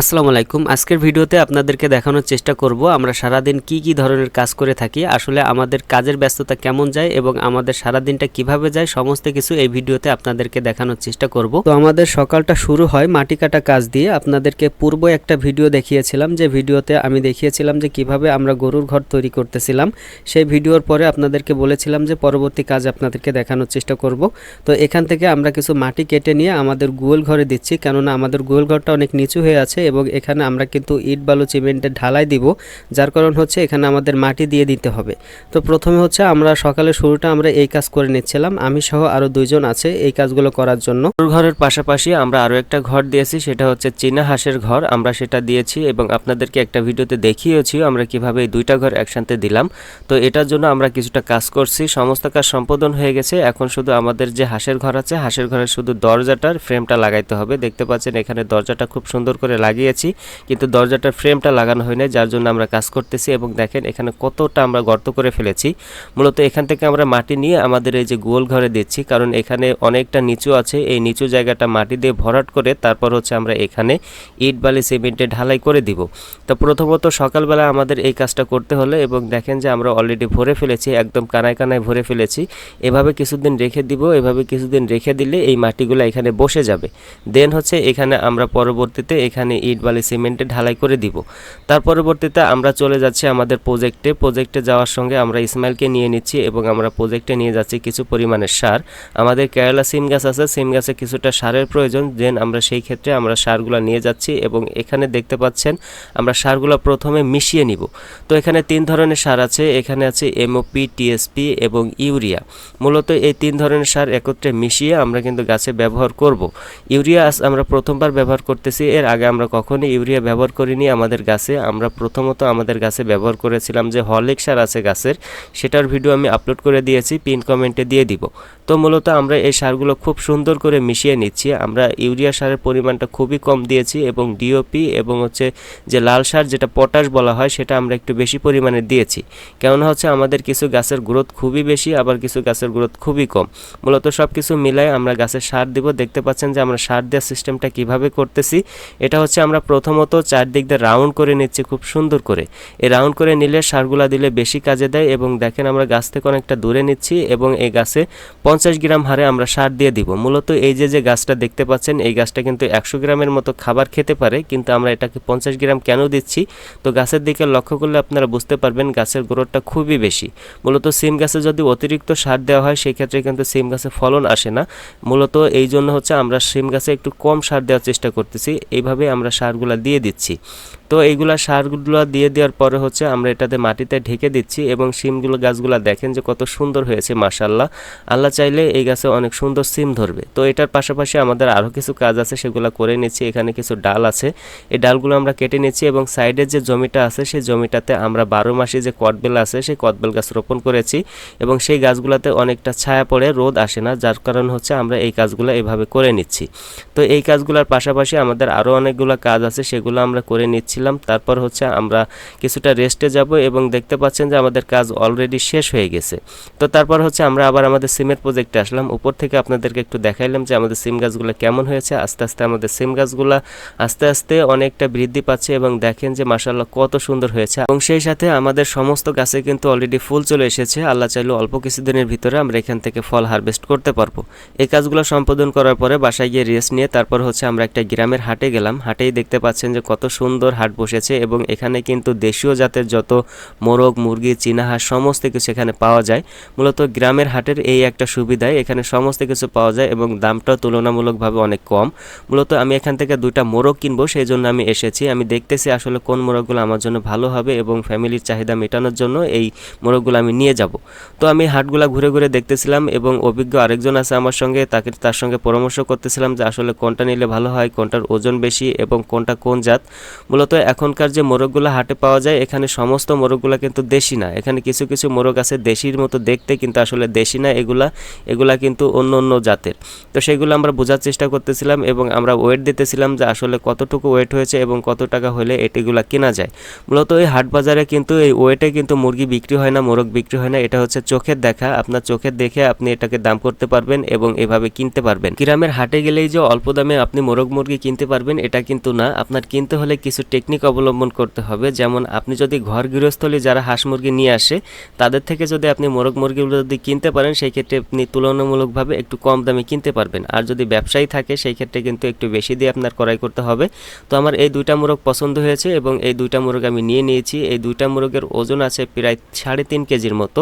আসসালামু আলাইকুম। আজকের ভিডিওতে আপনাদেরকে দেখানোর চেষ্টা করব আমরা সারাদিন কি কি ধরনের কাজ করে থাকি, আসলে আমাদের কাজের ব্যস্ততা কেমন যায় এবং আমাদের সারাদিনটা কীভাবে যায় সমস্ত কিছু এই ভিডিওতে আপনাদেরকে দেখানোর চেষ্টা করব। তো আমাদের সকালটা শুরু হয় মাটি কাটা কাজ দিয়ে। আপনাদেরকে পূর্ব একটা ভিডিও দেখিয়েছিলাম যে ভিডিওতে আমি দেখিয়েছিলাম যে কীভাবে আমরা গরুর ঘর তৈরি করতেছিলাম। সেই ভিডিওর পরে আপনাদেরকে বলেছিলাম যে পরবর্তী কাজ আপনাদেরকে দেখানোর চেষ্টা করব। তো এখান থেকে আমরা কিছু মাটি কেটে নিয়ে আমাদের গোল ঘরে দিচ্ছি। কেননা আমাদের গোল ঘরটা অনেক নিচু হয়ে আছে এবং এখানে আমরা কিন্তু ইট বালু সিমেন্টের ঢালাই দিব, যার কারণ হচ্ছে এখানে আমাদের মাটি দিয়ে দিতে হবে। তো প্রথমে হচ্ছে আমরা সকালে শুরুটা আমরা এই কাজ করে নিচ্ছিলাম। আমি সহ আরও দুইজন আছে এই কাজগুলো করার জন্য। ঘরের পাশাপাশি আমরা আরও একটা ঘর দিয়েছি, সেটা হচ্ছে চীনা হাঁসের ঘর। আমরা সেটা দিয়েছি এবং আপনাদেরকে একটা ভিডিওতে দেখিয়েছি আমরা কীভাবে এই দুইটা ঘর একসাথে দিলাম। তো এটার জন্য আমরা কিছুটা কাজ করছি। সমস্ত কাজ সম্পাদন হয়ে গেছে। এখন শুধু আমাদের যে হাঁসের ঘর আছে, হাঁসের ঘরের শুধু দরজাটার ফ্রেমটা লাগাইতে হবে। দেখতে পাচ্ছেন এখানে দরজাটা খুব সুন্দর করে লাগিয়েছি, কিন্তু দরজাটার ফ্রেমটা লাগানো হয় যার জন্য আমরা কাজ করতেছি এবং দেখেন এখানে কতটা আমরা গর্ত করে ফেলেছি। মূলত এখান থেকে আমরা মাটি নিয়ে আমাদের এই যে গোল ঘরে দিচ্ছি, কারণ এখানে অনেকটা নিচু আছে, এই নিচু জায়গাটা মাটি দিয়ে ভরাট করে তারপর হচ্ছে আমরা এখানে ইট, বালি, সিমেন্টে ঢালাই করে দিব। তো প্রথমত সকালবেলা আমাদের এই কাজটা করতে হলে এবং দেখেন যে আমরা অলরেডি ভরে ফেলেছি, একদম কানায় কানায় ভরে ফেলেছি, এভাবে কিছুদিন রেখে দিব, এভাবে কিছুদিন রেখে দিলে এই মাটিগুলো এখানে বসে যাবে। দেন হচ্ছে এখানে আমরা পরবর্তীতে এখানে ইট বালি সিমেন্টে ঢালাই করে দিব। তার পরবর্তীতে আমরা চলে যাচ্ছি আমাদের প্রজেক্টে প্রজেক্টে যাওয়ার সঙ্গে আমরা ইসমাইলকে নিয়ে নিচ্ছি এবং আমরা প্রজেক্টে নিয়ে যাচ্ছি কিছু পরিমাণের সার। আমাদের কেরালা সিম গাছ আছে, সিম গাছে কিছুটা সারের প্রয়োজন দেন আমরা সেই ক্ষেত্রে আমরা সারগুলো নিয়ে যাচ্ছি এবং এখানে দেখতে পাচ্ছেন আমরা সারগুলো প্রথমে মিশিয়ে নিব। তো এখানে তিন ধরনের সার আছে, এখানে আছে এমওপি টিএসপি এবং ইউরিয়া। মূলত এই তিন ধরনের সার একত্রে মিশিয়ে আমরা কিন্তু গাছে ব্যবহার করব। ইউরিয়া আমরা প্রথমবার ব্যবহার করতেছি, এর আগে আমরা কখনোই ইউরিয়া ব্যবহার করিনি আমাদের গাছে। আমরা প্রথমত আমাদের গাছে ব্যবহার করেছিলাম যে হলিক সার আছে গাছের, সেটার ভিডিও আমি আপলোড করে দিয়েছি, পিন কমেন্টে দিয়ে দিব। তো মূলত আমরা এই সারগুলো খুব সুন্দর করে মিশিয়ে নিচ্ছি। আমরা ইউরিয়া সারের পরিমাণটা খুবই কম দিয়েছি এবং ডিওপি এবং হচ্ছে যে লাল সার যেটা পটাশ বলা হয়, সেটা আমরা একটু বেশি পরিমাণে দিয়েছি। কেননা হচ্ছে আমাদের কিছু গাছের গ্রোথ খুবই বেশি, আবার কিছু গাছের গ্রোথ খুবই কম। মূলত সব কিছু মিলাই আমরা গাছের সার দিব। দেখতে পাচ্ছেন যে আমরা সার দেওয়ার সিস্টেমটা কীভাবে করতেছি, এটা হচ্ছে আমরা প্রথমত চারদিক দিয়ে রাউন্ড করে নিচ্ছি খুব সুন্দর করে। এই রাউন্ড করে নিলে সারগুলা দিলে বেশি কাজে দেয় এবং দেখেন আমরা গাছ থেকে অনেকটা দূরে নিচ্ছি এবং এই গাছে পঞ্চাশ গ্রাম হারে আমরা সার দিয়ে দিব। মূলত এই যে যে গাছটা দেখতে পাচ্ছেন, এই গাছটা কিন্তু একশো গ্রামের মতো খাবার খেতে পারে, কিন্তু আমরা এটাকে পঞ্চাশ গ্রাম কেন দিচ্ছি? তো গাছের দিকে লক্ষ্য করলে আপনারা বুঝতে পারবেন গাছের গ্রোথটা খুবই বেশি। মূলত সিম গাছে যদি অতিরিক্ত সার দেওয়া হয় সেই ক্ষেত্রে কিন্তু সিম গাছে ফলন আসে না। মূলত এই জন্য হচ্ছে আমরা সিম গাছে একটু কম সার দেওয়ার চেষ্টা করতেছি। এইভাবে আমরা সারগুলা দিয়ে দিচ্ছি। তো এইগুলা সারগুলো দিয়ে দেওয়ার পরে হচ্ছে আমরা এটাতে মাটিতে ঢেকে দিচ্ছি এবং সিমগুলো গাছগুলো দেখেন যে কত সুন্দর হয়েছে মাশাল্লাহ আল্লাহ চাইলে এই গাছে অনেক সুন্দর সিম ধরবে। তো এটার পাশাপাশি আমাদের আরও কিছু কাজ আছে, সেগুলো করে নিচ্ছি। এখানে কিছু ডাল আছে। এই ডালগুলো আমরা কেটে নিচ্ছি এবং সাইডের যে জমিটা আছে, সেই জমিটাতে আমরা বারো মাসে যে কটবেল আছে, সেই কটবেল গাছ রোপণ করেছি এবং সেই গাছগুলোতে অনেকটা ছায়া পড়ে, রোদ আসে না, যার কারণ হচ্ছে আমরা এই কাজগুলো এভাবে করে নিচ্ছি। তো এই কাজগুলোর পাশাপাশি আমাদের আরও অনেকগুলো কাজ আছে সেগুলো আমরা করে নিচ্ছিলাম। তারপর হচ্ছে আমরা কিছুটা রেস্টে যাব এবং দেখতে পাচ্ছেন যে আমাদের কাজ অলরেডি শেষ হয়ে গেছে। তো তারপর হচ্ছে আমরা আবার আমাদের সিমের প্রজেক্টে আসলাম। উপর থেকে আপনাদেরকে একটু দেখাইলাম যে আমাদের সিম গাছগুলো কেমন হয়েছে। আস্তে আস্তে আমাদের সিম গাছগুলো আস্তে আস্তে অনেকটা বৃদ্ধি পাচ্ছে এবং দেখেন যে মাসাল্লাহ কত সুন্দর হয়েছে। এবং সেই সাথে আমাদের সমস্ত গাছে কিন্তু অলরেডি ফুল চলে এসেছে। আল্লাহ চাইলে অল্প কিছুদিনের ভিতরে আমরা এখান থেকে ফল হারভেস্ট করতে পারব। এই কাজগুলো সম্পাদন করার পরে বাসায় গিয়ে রেস্ট নিয়ে তারপর হচ্ছে আমরা একটা গ্রামের হাটে গেলাম। হাটেই দেখতে পাচ্ছেন যে কত সুন্দর হাট বসেছে এবং এখানে কিন্তু দেশীয় জাতের যত মোরগ, মুরগি চীনা হাঁস সমস্ত কিছু এখানে পাওয়া যায়। মূলত গ্রামের হাটের এই একটা সুবিধায় এখানে সমস্ত কিছু পাওয়া যায় এবং দামটাও তুলনামূলকভাবে অনেক কম। মূলত আমি এখান থেকে দুইটা মোরগ কিনবো সেই জন্য আমি এসেছি। আমি দেখতেছি আসলে কোন মোরগগুলো আমার জন্য ভালো হবে এবং ফ্যামিলির চাহিদা মেটানোর জন্য এই মোরগগুলো আমি নিয়ে যাব। তো আমি হাটগুলা ঘুরে ঘুরে দেখতেছিলাম এবং অভিজ্ঞ আরেকজন আছে আমার সঙ্গে, তাকে তার সঙ্গে পরামর্শ করতেছিলাম যে আসলে কোনটা নিলে ভালো হয়, কোনটার ওজন বেশি এবং কোনটা কোন জাত। মূলত এখনকার যে মোরগগুলো হাটে পাওয়া যায়, এখানে সমস্ত মোরগগুলো কিন্তু দেশি না। এখানে কিছু কিছু মোরগ আছে দেশির মতো দেখতে কিন্তু আসলে দেশি না এগুলা এগুলা কিন্তু অন্য অন্য জাতের। তো সেগুলো আমরা বোঝার চেষ্টা করতেছিলাম এবং আমরা ওয়েট দিতেছিলাম যে আসলে কতটুকু ওয়েট হয়েছে এবং কত টাকা হলে এটিগুলা কেনা যায়। মূলত এই হাট বাজারে কিন্তু এই ওয়েটে কিন্তু মুরগি বিক্রি হয় না, মোরগ বিক্রি হয় না, এটা হচ্ছে চোখের দেখা। আপনার চোখের দেখে আপনি এটাকে দাম করতে পারবেন এবং এভাবে কিনতে পারবেন। গ্রামের হাটে গেলেই যে অল্প দামে আপনি মোরগ মুরগি কিনতে পারবেন, এটা কিন্তু না আপনার কিনতে হলে কিছু টেকনিক অবলম্বন করতে হবে। যেমন আপনি যদি ঘর গৃহস্থলী যারা হাঁস মুরগি নিয়ে আসে, তাদের থেকে যদি আপনি মোরগ মুরগিগুলো যদি কিনতে পারেন সেই ক্ষেত্রে আপনি তুলনামূলকভাবে একটু কম দামে কিনতে পারবেন। আর যদি ব্যবসায়ী থাকে সেই ক্ষেত্রে কিন্তু একটু বেশি দিয়ে আপনার ক্রয় করতে হবে। তো আমার এই দুইটা মোরগ পছন্দ হয়েছে এবং এই দুইটা মোরগ আমি নিয়ে নিয়েছি। এই দুইটা মোরগের ওজন আছে প্রায় সাড়ে তিন কেজির মতো।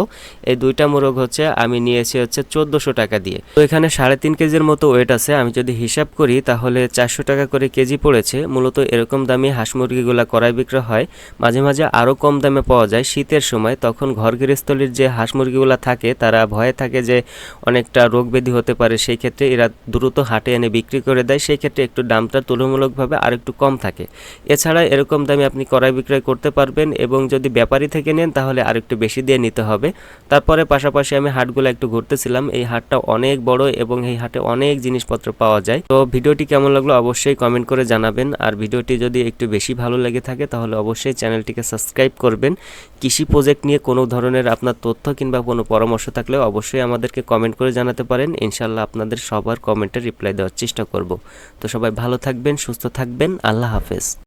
এই দুইটা মোরগ হচ্ছে, আমি নিয়েছি হচ্ছে চোদ্দোশো টাকা দিয়ে। তো এখানে সাড়ে তিন কেজির মতো ওয়েট আছে। আমি যদি হিসাব করি, তাহলে চারশো টাকা করে কেজি পড়েছে। মূলত এরকম দামে হাঁস মুরগিগুলা করাই বিক্রয় হয়। মাঝে মাঝে আরও কম দামে পাওয়া যায় শীতের সময়। তখন ঘর গৃহস্থলীর যে হাঁস মুরগিগুলা থাকে, তারা ভয়ে থাকে যে অনেকটা রোগ ব্যাধি হতে পারে। সেই ক্ষেত্রে এরা দ্রুত হাটে এনে বিক্রি করে দেয়। সেই ক্ষেত্রে একটু দামটা তুলনামূলকভাবে আর একটু কম থাকে। এছাড়া এরকম দামে আপনি ক্রয় বিক্রয় করতে পারবেন এবং যদি ব্যাপারী থেকে নেন, তাহলে আর একটু বেশি দিয়ে নিতে হবে। তারপরে পাশাপাশি আমি হাটগুলো একটু ঘুরতেছিলাম। এই হাটটা অনেক বড় এবং এই হাটে অনেক জিনিসপত্র পাওয়া যায়। তো ভিডিওটি কেমন লাগল অবশ্যই কমেন্ট করে জানাবেন। আর ভিডিওটি যদি একটু বেশি ভালো লেগে থাকে, তাহলে অবশ্যই চ্যানেলটিকে সাবস্ক্রাইব করবেন। কৃষি প্রজেক্ট নিয়ে কোনো ধরনের আপনার তথ্য কিংবা কোনো পরামর্শ থাকলে অবশ্যই আমাদেরকে কমেন্ট করে জানাতে পারেন। ইনশাল্লাহ আপনাদের সবার কমেন্টে রিপ্লাই দেওয়ার চেষ্টা করব। তো সবাই ভালো থাকবেন, সুস্থ থাকবেন। আল্লাহ হাফেজ।